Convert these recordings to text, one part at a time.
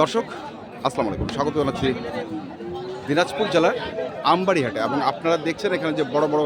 দর্শক, আসসালামু আলাইকুম। স্বাগত জানাচ্ছি দিনাজপুর জেলার আমবাড়িহাটে এবং আপনারা দেখছেন এখানে যে বড় বড়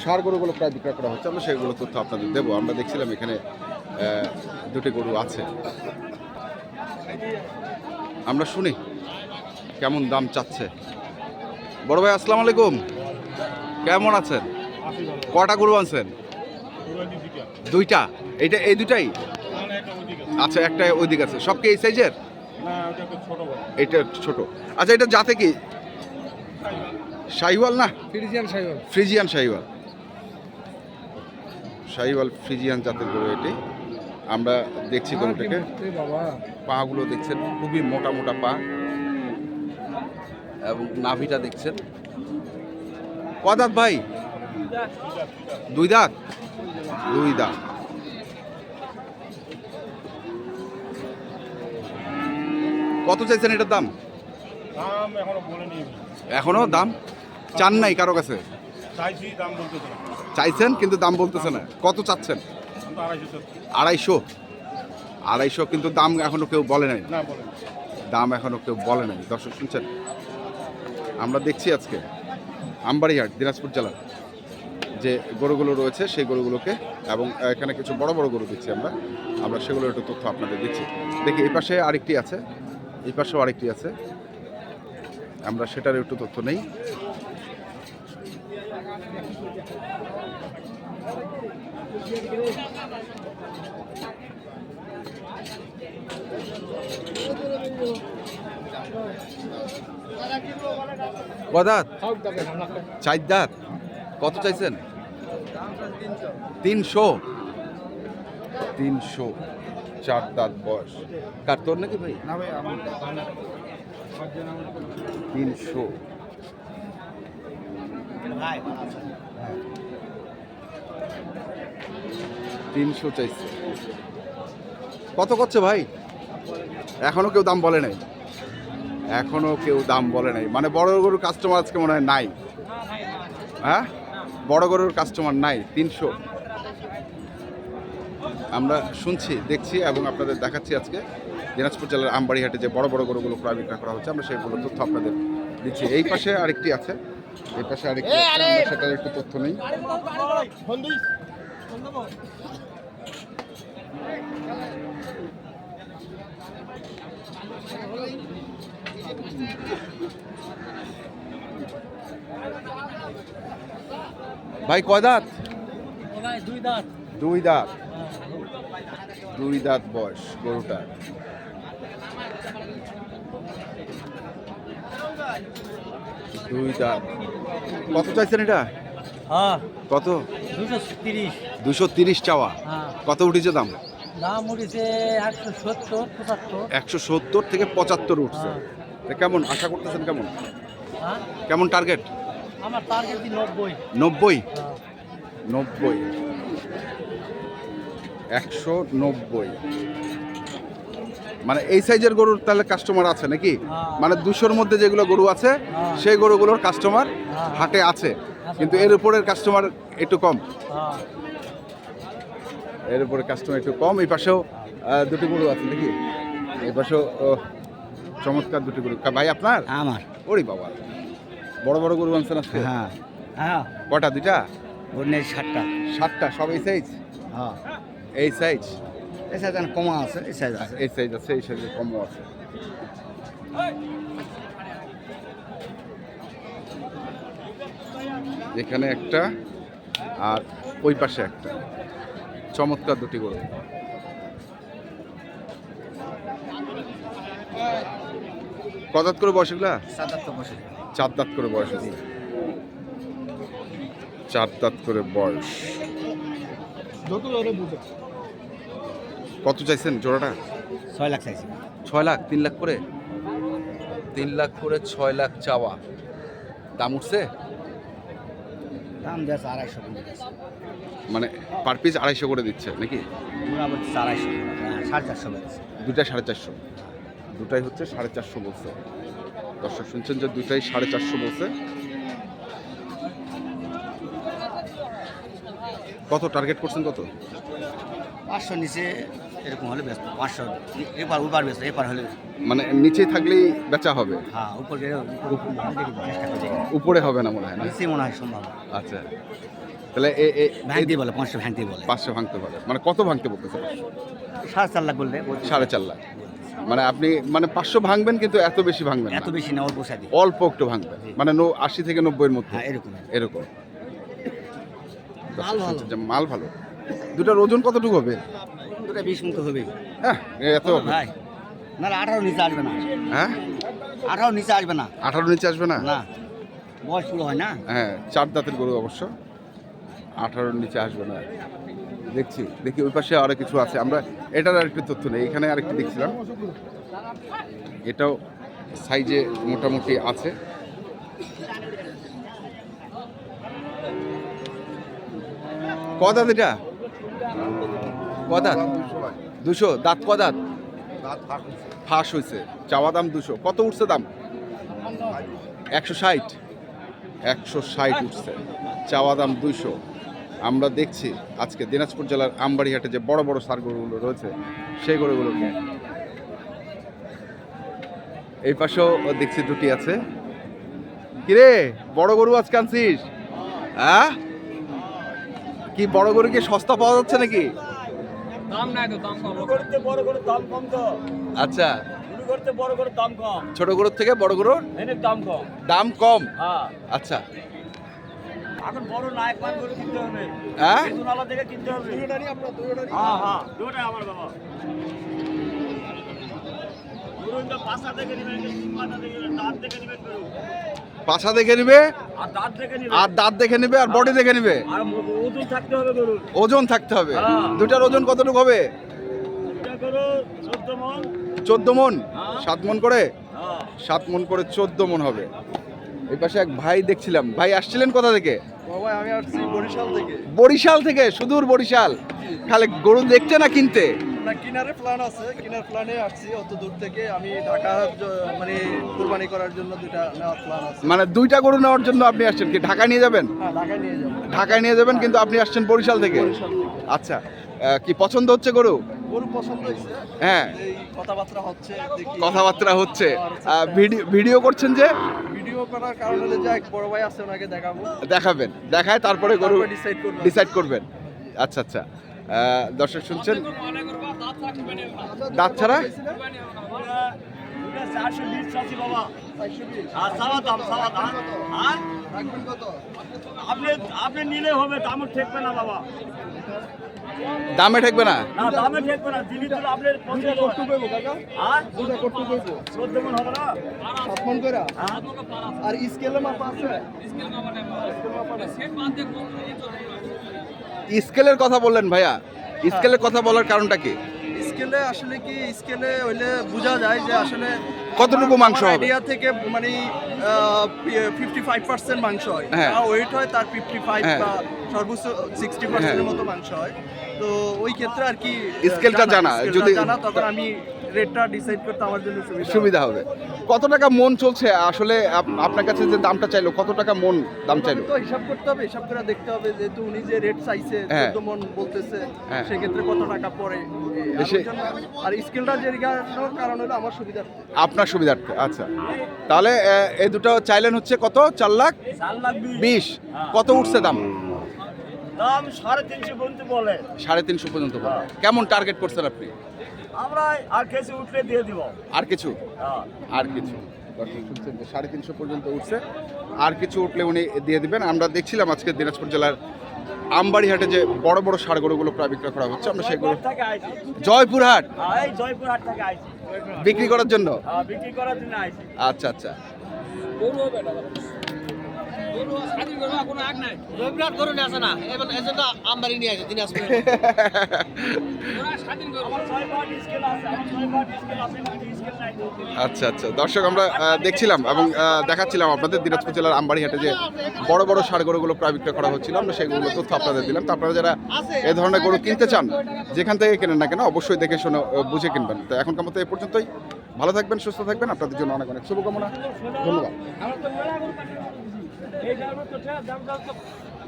সার গরুগুলো প্রায় বিক্রয় করা হচ্ছে, আমরা সেগুলো তথ্য আপনাদের দেবো। আমরা দেখছিলাম এখানে দুটি গরু আছে। আমরা শুনি কেমন দাম চাচ্ছে। বড় ভাই, আসসালামু আলাইকুম। কেমন আছেন? কটা গরু আনছেন? দুইটা। এইটা, এই দুটাই আচ্ছা একটা ওইদিক আছে। সব কি এই সাইজের এটা ছোট। আচ্ছা এটা জাতে কি? শাহিওয়াল না? ফ্রিজিয়ান সাইকেল ফ্রিজিয়ান শাহিওয়াল শাহিওয়াল ফ্রিজিয়ান জাতের গরু এটি। আমরা দেখছি গরুটাকে। বাবা? পাগুলো দেখছেন খুবই মোটা মোটা পা। এবং নাভিটা দেখছেন। কদাত ভাই? দুই দাঁত? দুই দাঁত। কত চাইছেন এটার দাম? এখনও দাম? চান নাই কারও কাছে? চাইছেন কিন্তু দাম বলতেছে না। কত চাচ্ছেন? আড়াইশো আড়াইশো? আড়াইশো কিন্তু দাম এখনও কেউ বলে নাই। দাম এখনও কেউ বলে নাই। দর্শক শুনছেন? আমরা দেখছি আজকে আমবাড়িহাট দিনাজপুর জেলার যে গরুগুলো রয়েছে সেই গরুগুলোকে এবং এখানে কিছু বড় বড় গরু দিচ্ছি আমরা। আমরা সেগুলোর একটু তথ্য আপনাদের দিচ্ছি। দেখি এই পাশে আরেকটি আছে। এই পাশেও আরেকটি আছে। আমরা সেটার একটু তথ্য নেই। চার দাঁত কত চাইছেন? তিনশো। তিনশো। চার দাঁত বয়স। কার তোর নাকি ভাই? না ভাই তিনশো। তিনশো চাইছে। কত করছে ভাই? এখনও কেউ দাম বলে নাই। এখনও কেউ দাম বলে নাই। মানে বড় গরুর কাস্টমার আজকে মনে হয় নাই। হ্যাঁ? বড় গরুর কাস্টমার নাই। তিনশো। আমরা শুনছি দেখছি এবং আপনাদের দেখাচ্ছি আজকে। দিনাজপুর জেলার আমবাড়িহাটে যে বড় বড় গরুগুলো প্রায় বিক্রয় করা হচ্ছে আমরা সেইগুলো তথ্য আপনাদের দিচ্ছি। এই পাশে আরেকটি আছে এই পাশে আরেকটি আছে, সেটার একটু তথ্য নেই। ভাই কয় দাঁত? দুই দাঁত। দুই দাঁত। দুই দাঁত বয়স গরুটা। দুই দাঁত। কত চাইছেন এটা? হ্যাঁ। কত? দুশো তিরিশ। দুশো তিরিশ চাওয়া। হ্যাঁ। কত উঠেছে দাম? দাম উঠেছে একশো সত্তর পঁচাত্তর। একশো সত্তর থেকে পঁচাত্তর উঠছে। হ্যাঁ। কেমন? আশা করতেছেন কেমন? কেমন টার্গেট আমার টার্গেট নব্বই। নব্বই? নব্বই। একশো নব্বই। মানে এই সাইজের গরুর তাহলে কাস্টমার আছে নাকি? হ্যাঁ। মানে দুশোর মধ্যে যেগুলো গরু আছে হ্যাঁ। সেই গরুগুলোর কাস্টমার হ্যাঁ। হাটে আছে। কিন্তু এর উপরের কাস্টমার একটু কম। হ্যাঁ। এর উপরে কাস্টমার একটু কম। এই পাশেও দুটি গরু আছে নাকি? এই পাশেও চমৎকার দুটি গরু। ভাই আপনার? আমার। ওরে বাবা। বড় বড় গরু আনছেন আজকে? হ্যাঁ। হ্যাঁ। কটা দুইটা? ষাটটা সাতটা। সব এই সাইজ হ্যাঁ। এই সাইজ এই সাইজ কমা আছে এই সাইজ আছে। এই সাইজ আছে এই সাইজে কমও আছে। এখানে একটা আর ওই পাশে একটা। চমৎকার দুটি গরু কদাত করে বয়স এগুলা? বছর চার দাঁত করে বয়স চার দাঁত করে বয়স। কত চাইছেন জোড়াটা? ছয় লাখ চাইছি। ছয় লাখ তিন লাখ করে? তিন লাখ করে ছয় লাখ চাওয়া। দাম উঠছে? দাম দিয়েছে আড়াইশো পর্যন্ত মানে পার পিস আড়াইশো করে দিচ্ছে নাকি? আড়াইশো হ্যাঁ, সাড়ে চারশো দুটাই সাড়ে চারশো। দুটাই হচ্ছে সাড়ে চারশো বলছে। দর্শক শুনছেন যে দুটাই সাড়ে চারশো বলছে। কত টার্গেট করছেন কত? পাঁচশো নিচে এরকম হলে ব্যস্ত পাঁচশো এবার উবার ব্যস্ত এবার হলে মানে নিচে থাকলেই বেচা হবে? হ্যাঁ উপর উপর হবে না মনে হয় নিচে মনে হয় সম্ভব। আচ্ছা। তাহলে এ এ ভ্যাংতি বলে পাঁচশো ভ্যাংতি বলে। পাঁচশো ভাঙতে পারে মানে কত ভাঙতে বলতেছে? সাড়ে চার লাখ বললে সাড়ে চার লাখ। মানে আপনি মানে পাঁচশো ভাঙবেন কিন্তু এত বেশি ভাঙবেন এত। বেশি না অল্প সাদি অল্প একটু ভাঙবেন। মানে নো আশি থেকে নব্বইয়ের মধ্যে। হ্যাঁ এরকম। এরকম। মাল ভালো। দুটার ওজন কতটুকু হবে? দুটা বিশ মতো হবে। হ্যাঁ এত ভাই না আঠারো নিচে আসবে না। হ্যাঁ? আঠারো নিচে আসবে না। আঠারো নিচে আসবে না? না। বয়স পুরো হয় না? হ্যাঁ চার দাঁতের গরু অবশ্য। আঠারোর নিচে আসবে না। দেখছি দেখি ওই পাশে আরও কিছু আছে। আমরা এটার আরেকটু তথ্য নেই এখানে আরেকটু দেখছিলাম। এটাও সাইজে মোটামুটি আছে। ক দাঁত এটা? ক দাঁত? দুশো। দাঁত ক দাঁত? ফাঁস হয়েছে চাওয়া দাম দুশো। কত উঠছে দাম? একশো ষাট। একশো ষাট উঠছে। চাওয়া দাম দুইশো আমরা দেখছি আজকে দিনাজপুর জেলার আমবাড়িহাটে যে বড় বড় সার গরুগুলো রয়েছে, সেই গরুগুলোকে এই পাশেও দেখছি দুটি আছে। কিরে, বড় গরু আজকে আনছিস? হ্যাঁ? কি বড় গরু কি সস্তা পাওয়া যাচ্ছে নাকি? দাম নাই তো দাম কম। করতে বড় করে দাম কম তো। আচ্ছা। করতে বড় করে দাম কম। ছোট গরুর থেকে বড় গরুর দাম কম। দাম কম? হ্যাঁ। আচ্ছা। এখন বড় নায়ক মান করে কিনতে হবে। হ্যাঁ? থেকে কিনতে হবে। দুটোটারই আপনার দুটোটারই। হ্যাঁ হ্যাঁ। দুটোটাই আমার বাবা। তো পাশা থেকে নেবেন পাশা থেকে নেবেন দাঁত থেকে নেবেন ধরুন পাছা দেখে নিবে আর দাঁত দেখে নিবে। আর বডি দেখে নিবে ওজন থাকতে হবে ধরুন ওজন থাকতে হবে। হ্যাঁ। দুটার ওজন কতটুকু হবে? চোদ্দ মন। চোদ্দ মন? হ্যাঁ। সাত মন করে? হ্যাঁ। সাত মন করে চোদ্দ মন হবে। এই পাশে এক ভাই দেখছিলাম। ভাই আসছিলেন কোথা থেকে? বাবা বরিশাল থেকে। বরিশাল থেকে সুদূর বরিশাল। খালি গরু দেখতে না কিনতে? না কিনারে প্ল্যান আছে কিনার প্ল্যানে আসছি অত দূর থেকে আমি ঢাকা মানে কুরবানি করার জন্য দুটা নেওয়ার প্ল্যান আছে। মানে দুইটা গরু নেওয়ার জন্য আপনি আসছেন কি? ঢাকা নিয়ে যাবেন? হ্যাঁ ঢাকায় নিয়ে যাব। ঢাকায় নিয়ে যাবেন কিন্তু আপনি আসছেন বরিশাল থেকে? আচ্ছা কি পছন্দ হচ্ছে গরু? গরু পছন্দ হয়েছে। হ্যাঁ। এই কথাবার্তা হচ্ছে দেখি। কথাবার্তা হচ্ছে। ভিডিও করছেন যে? ভিডিও করার কারণ হলে যে এক বড় ভাই আছে ওনাকে দেখাবো। দেখাবেন দেখায় তারপরে গরু ডিসাইড করব। ডিসাইড করবেন। আচ্ছা আচ্ছা। দর্শক শুনছেন? দাঁত ছাড়া? দাম সাওয়া দাম আর রাখবেন কত আপনি আপনি নিলে হবে দামও ঠেকবে না? বাবা দামে ঠেকবে না না দামে ঠেকবে না দিলি তো আপনার পছন্দ কট্টু করব কাকা। আর? দুটা কট্টু করব চোদ্দ মন হবে না? সাত করে হ্যাঁ? আর স্কেলে মাপা আছে? সেট বাদ দিয়ে কম দিয়ে স্কেলের কথা বললেন ভাইয়া। স্কেলের কথা বলার কারণটা কি? স্কেলে আসলে কি স্কেলে হইলে বোঝা যায় যে আসলে কতটুকু মাংস হবে? আইডিয়া থেকে মানে ফিফটি ফাইভ পার্সেন্ট মাংস হয়। আর ওয়েট হয় তার ফিফটি ফাইভ হ্যাঁ। বা সর্বোচ্চ 60% এর মতো মাংস হয়। তো ওই ক্ষেত্রে আর কি স্কেলটা জানা, যদি- জানা তখন আমি রেটটা ডিসাইড করতে আমার জন্য সুবিধা হবে। কত টাকা মন চলছে? আসলে আপনার কাছে যে দামটা চাইলো কত টাকা মন দাম চাইলো? তো হিসাব করতে হবে হিসাব করে দেখতে হবে যেহেতু উনি যে রেট চাইছে হ্যাঁ। চোদ্দ মন বলতেছে হ্যাঁ। সেক্ষেত্রে কত টাকা পড়ে? আর স্কেলটা যে কারণ হলো আমার সুবিধা আপনার সুবিধার্থে আচ্ছা। তাহলে এই দুটো চাইলেন হচ্ছে কত? চার লাখ? চার লাখ বিশ। বিশ। কত উঠছে দাম? দাম সাড়ে তিনশো পর্যন্ত বলে। সাড়ে তিনশো পর্যন্ত বলে। কেমন টার্গেট করছেন আপনি? আমরা আর কেসে উঠলে দিয়ে দিব। আর কিছু? হ্যাঁ। আর কিছু। দর্শক শুনছেন যে সাড়ে তিনশো পর্যন্ত উঠছে। আর কিছু উঠলে উনি দিয়ে দিবেন। আমরা দেখছিলাম আজকে দিনাজপুর জেলার আমবাড়িহাটে যে বড় বড় সার গরুগুলো প্রায় বিক্রয় করা হচ্ছে। আমরা সেগুলো জয়পুরহাট হ্যাঁ, এই জয়পুরহাট থেকে আইছি। বিক্রি করার জন্য? হ্যাঁ, বিক্রি করার জন্য আইছি। আচ্ছা আচ্ছা। আমবাড়ি নিয়ে আসে দিনাজপুর। আচ্ছা আচ্ছা। দর্শক, আমরা দেখছিলাম এবং দেখাচ্ছিলাম আপনাদের দিনাজপুর জেলার আমবাড়িহাটে যে বড় বড় সার গরুগুলো প্রায় বিক্রয় করা হচ্ছিল, আমরা সেগুলো তথ্য আপনাদের দিলাম। তো আপনারা যারা এ ধরনের গরু কিনতে চান, যেখান থেকে কেনেন না কেন, অবশ্যই দেখে শুনে বুঝে কিনবেন। তো এখনকার মতো এ পর্যন্তই। ভালো থাকবেন, সুস্থ থাকবেন। আপনাদের জন্য অনেক অনেক শুভকামনা। ধন্যবাদ।